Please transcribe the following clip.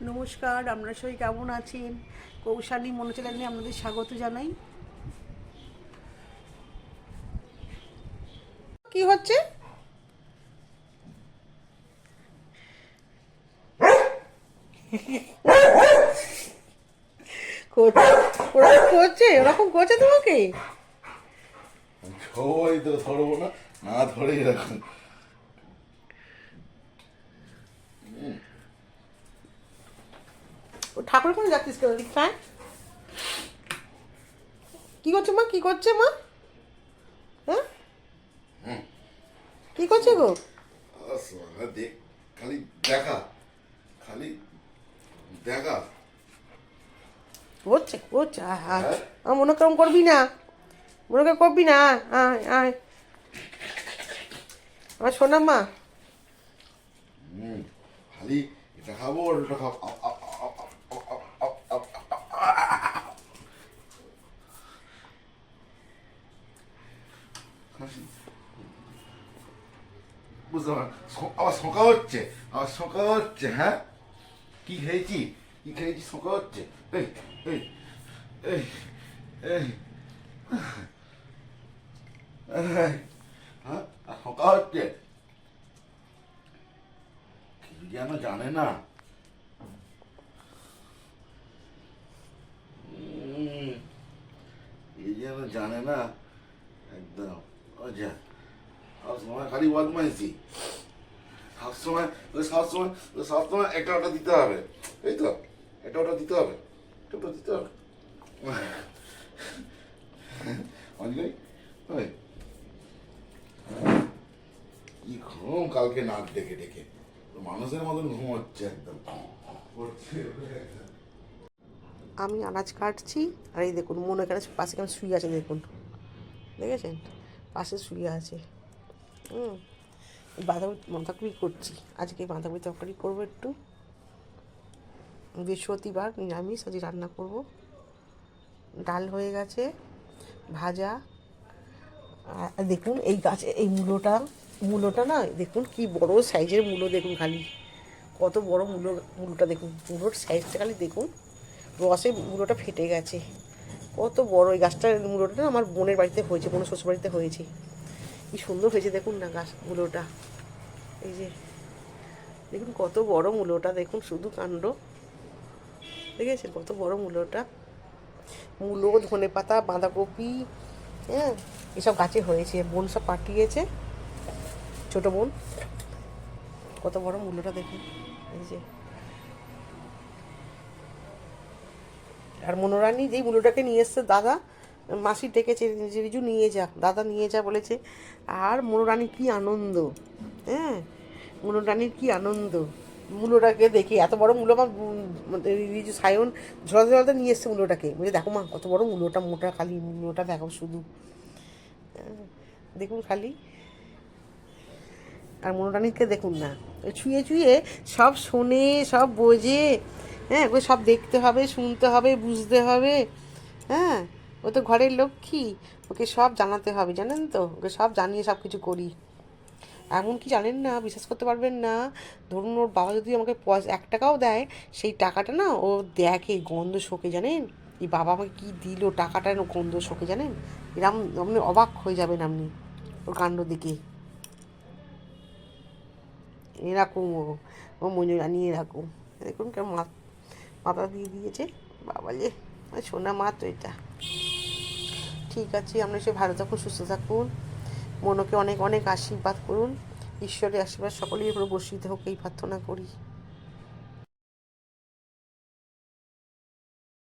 নমস্কার আপনারা সবাই কেমন আছেন? কৌশালী মনোচলানে আপনাদের স্বাগত জানাই। কি হচ্ছে? ওরকম করছে? ওরকম করছে তোমাকে? সবাই তো ধরবো না না ধরে এরকম ঠাকুর কোনে যাচ্ছিস কেন? দীক্ষায় কি করছে মা? কি করছে মা? হ্যাঁ? কি করছে গো? খালি দেখা। খালি দেখা। করছে করছে হ্যাঁ? আমার মনে কম করবি না। মনে করে করবি না। আয় আয় আমার শোনা মা। খালি এটা খাব ওটা খাব। বুঝতে পার আবার শোকা হচ্ছে, আবার শোকা হচ্ছে হ্যাঁ? কি খেয়েছি? কি খেয়েছি? শোকা হচ্ছে। এই এই হ্যাঁ? আর হচ্ছে। যেন জানে না। এই যেন জানে না। একদম। আচ্ছা। সবসময় খালি বদমাইশি সবসময় সবসময় সবসময় একটা ওটা দিতে হবে। এই তো এটা ওটা দিতে হবে এটা ওটা দিতে হবে। অঞ্জলি ওই। কি ঘুম কালকে নাক ডেকে ডেকে। মানুষের মতন ঘুম হচ্ছে একদম। আমি আনাজ কাটছি আর এই দেখুন মনে এখানে পাশে কেমন শুয়ে আছে দেখুন। দেখেছেন? পাশে শুয়ে আছে। হুম, বাঁধাকপি বাঁধাকপি করছি। আজকে বাঁধাকপি তরকারি করব একটু। বৃহস্পতিবার নিরামিষ, আজকে রান্না করব। ডাল হয়ে গেছে, ভাজা। আর দেখুন এই গাছে, এই মূলোটা মূলোটা না, দেখুন কি বড় সাইজের মূলো, দেখুন খালি। কত বড় মূলো, মূলোটা দেখুন মূলোর সাইজটা খালি দেখুন। রসে মূলোটা ফেটে গেছে। কত বড় এই গাছটার মূলোটা আমার বোনের বাড়িতে হয়েছে, বোনের শ্বশুর বাড়িতে হয়েছে। কি সুন্দর হয়েছে দেখুন না গাছ মূলোটা এই যে, দেখুন কত বড় মূলোটা দেখুন শুধু কাণ্ড। দেখেছেন কত বড় মূলোটা মূলো ধনে পাতা, বাঁধাকপি হ্যাঁ এসব গাছে হয়েছে। বোন সব পাঠিয়েছে, ছোটো বোন। কত বড় মূল্যটা দেখুন। এই যে আর মনোরানী যেই মূল্যটাকে নিয়ে এসছে দাদা মাসি ডেকেছে রিজু নিয়ে যা দাদা নিয়ে যা বলেছে আর মনোরানী কি আনন্দ হ্যাঁ? মনোরানীর কি আনন্দ? মূল্যটাকে দেখি এত বড় মূল্য আমার রিজু সায়ন ঝরাতে ঝরাতে নিয়ে এসছে মূল্যটাকে বলছে দেখো মা কত বড় মূল্যটা মোটা খালি মূল্যটা দেখো শুধু। হ্যাঁ, দেখুন খালি। আর মনোরানীকে দেখুন না। ছুঁয়ে ছুঁয়ে সব শোনে সব বোঝে। হ্যাঁ ওকে সব দেখতে হবে, শুনতে হবে, বুঝতে হবে। হ্যাঁ ও তো ঘরের লক্ষ্মী। ওকে সব জানাতে হবে, জানেন তো? ওকে সব জানিয়ে সব কিছু করি। এমন কি জানেন না, বিশ্বাস করতে পারবেন না। ধরুন ওর বাবা যদি আমাকে পয়সা, এক টাকাও দেয়, সেই টাকাটা না ও দেখে গন্ধ শোকে, জানেন? এই বাবা আমাকে কী দিল, টাকাটা গন্ধ শোকে, জানেন? এরকম আপনি অবাক হয়ে যাবেন আপনি, ওর কাণ্ড দিকে এরকম ও ও মনে জানিয়ে এরকম দেখুন কেমন মাথা দিয়ে দিয়েছে। বাবা যে শোনা মা তো এটা। ঠিক আছে, আমরা সে ভালো থাকুন, সুস্থ থাকুন। মনকে অনেক অনেক আশীর্বাদ করুন। ঈশ্বরের আশীর্বাদ সকলেই উপরে বর্ষিত হোক, এই প্রার্থনা করি।